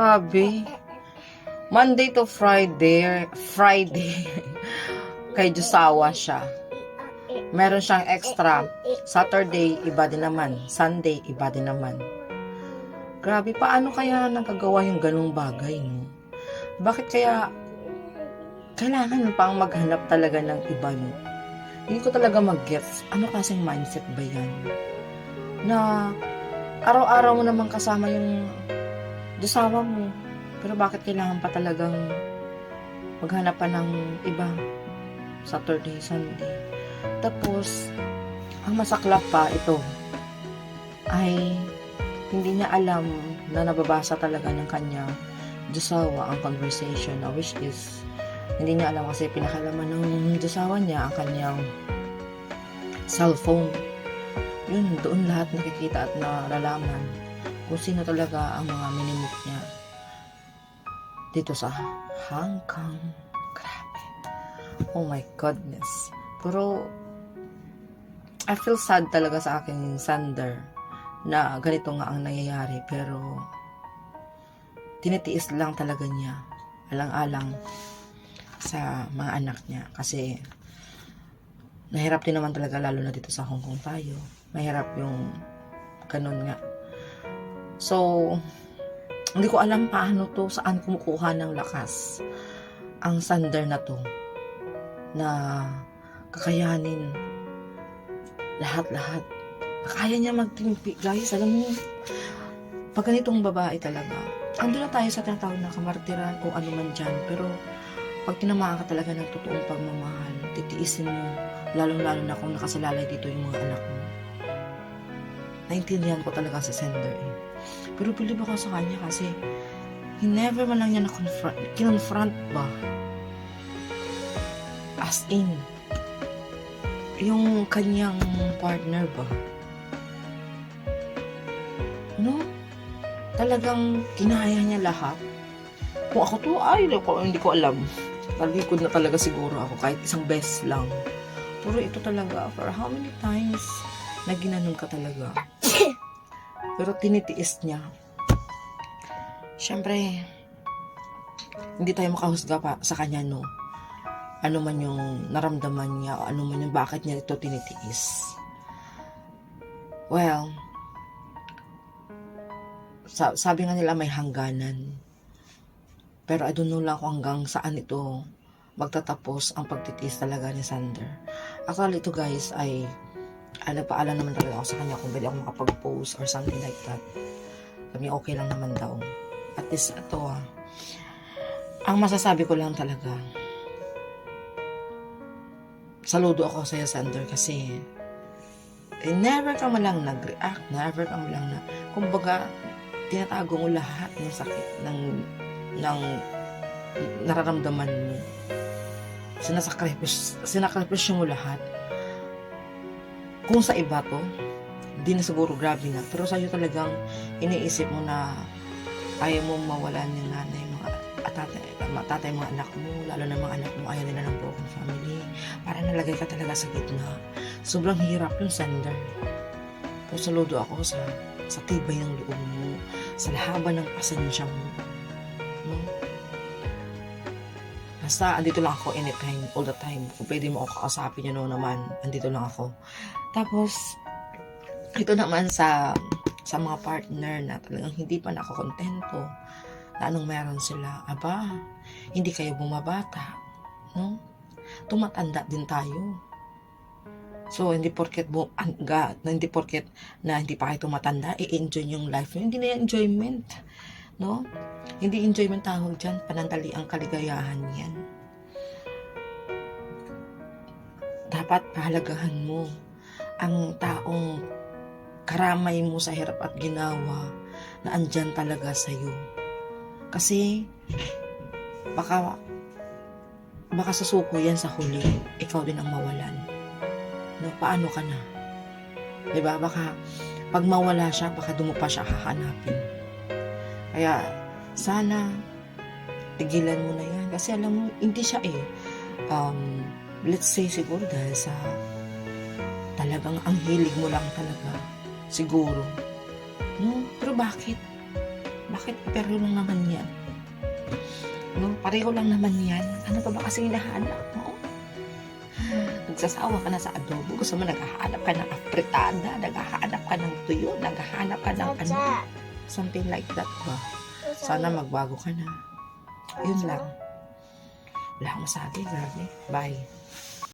Grabe. Monday to Friday, Friday, kay Jusawa siya. Meron siyang extra. Saturday, iba din naman. Sunday, iba din naman. Grabe, paano kaya nagagawa yung ganong bagay, no? Bakit kaya kailangan mo pang maghanap talaga ng iba, no? Hindi ko talaga mag-gets. Ano kasing mindset ba yan? Na araw-araw mo naman kasama yung dusawa mo. Pero bakit kailangan pa talagang maghanap pa ng iba Saturday, Sunday. Tapos, ang masaklap pa ito ay hindi niya alam na nababasa talaga ng kanyang dusawa ang conversation na which is hindi niya alam kasi pinakalaman ng dusawa niya ang kanyang cellphone. Yun, doon lahat nakikita at nalalaman kung sino talaga ang mga minimit niya dito sa Hong Kong. Grabe. Oh my goodness. Pero, I feel sad talaga sa aking Sander na ganito nga ang nangyayari. Pero, tinitiis lang talaga niya. Alang-alang sa mga anak niya. Kasi, nahirap din naman talaga lalo na dito sa Hong Kong tayo. Mahirap yung ganun nga. So, hindi ko alam paano to, saan kumukuha ng lakas ang sander na to na kakayanin lahat-lahat. Kaya niya magtimpi. Guys, alam mo, pag ganitong babae talaga, ando na tayo sa tinatawag na kamartiran o ano man dyan. Pero, pag tinamaan ka talaga ng totoong pagmamahal, titiisin mo, lalong-lalo na kung nakasalalay dito yung mga anak mo. Naintindihan ko talaga sa sender eh. Pero believe ako sa kanya kasi he never man lang niya na-confront, kinonfront ba? As in, yung kanyang partner ba? No? Talagang kinaya niya lahat. Kung ako to, ay, hindi ko, hindi ko alam. Talikod na talaga siguro ako kahit isang beses lang. Pero ito talaga, for how many times na ginanon ka talaga? Pero tinitiis niya. Siyempre, hindi tayo makahusga pa sa kanya, no? Ano man yung naramdaman niya, o ano man yung bakit niya ito tinitiis. Well, sa- sabi nga nila may hangganan. Pero I don't know lang kung hanggang saan ito magtatapos ang pagtitiis talaga ni Sander. Actually, ito guys ay ah, nagpaalam naman talaga ako sa kanya kung pwede ako makapag-post or something like that. Sabi niya, okay lang naman daw. At least, ito ah. Ang masasabi ko lang talaga, saludo ako sa'yo, Sander, kasi eh, never ka man lang nag-react, never ka man lang na, kumbaga, tinatago mo lahat ng sakit, ng, ng nararamdaman mo. Sinasakripish, sinakripish mo lahat kung sa iba to, hindi na siguro grabe na. Pero sa'yo talagang iniisip mo na ayaw mo mawalan yung nanay, mga at tatay, tatay, mga anak mo, lalo na mga anak mo, ayaw nila ng broken family. Para nalagay ka talaga sa gitna. Sobrang hirap yung sender. Pero saludo ako sa sa tibay ng loob mo, sa haba ng pasensya mo. No? Basta, andito lang ako anytime, all the time. Kung pwede mo ako kakasapin yun no, naman, andito lang ako. Tapos, ito naman sa sa mga partner na talagang hindi pa nakakontento na anong meron sila. Aba, hindi kayo bumabata. No? Tumatanda din tayo. So, hindi porket bu- angga, na hindi porket na hindi pa kayo tumatanda, i-enjoy yung life nyo. Hindi na yan enjoyment. No? Hindi enjoyment tawag dyan, panandali ang kaligayahan yan. Dapat pahalagahan mo ang taong karamay mo sa hirap at ginawa na andyan talaga sa'yo. Kasi, baka, baka susuko yan sa huli, ikaw din ang mawalan. No, paano ka na? 'Di ba Baka, pag mawala siya, baka doon pa siya hahanapin. Kaya, sana, tigilan mo na yan. Kasi alam mo, hindi siya eh, um, let's say siguro dahil sa talagang ang hilig mo lang talaga siguro no pero bakit Bakit pareho lang naman yan? No, pareho lang naman yan. Ano pa ba kasi hinahanap mo? Nagsasawa ka na sa adobo. Gusto mo naghahanap ka ng apritada, naghahanap ka ng tuyo, naghahanap ka ng ano. Something like that ba? Sana magbago ka na. Yun lang. Wala akong masabi, grabe. Bye.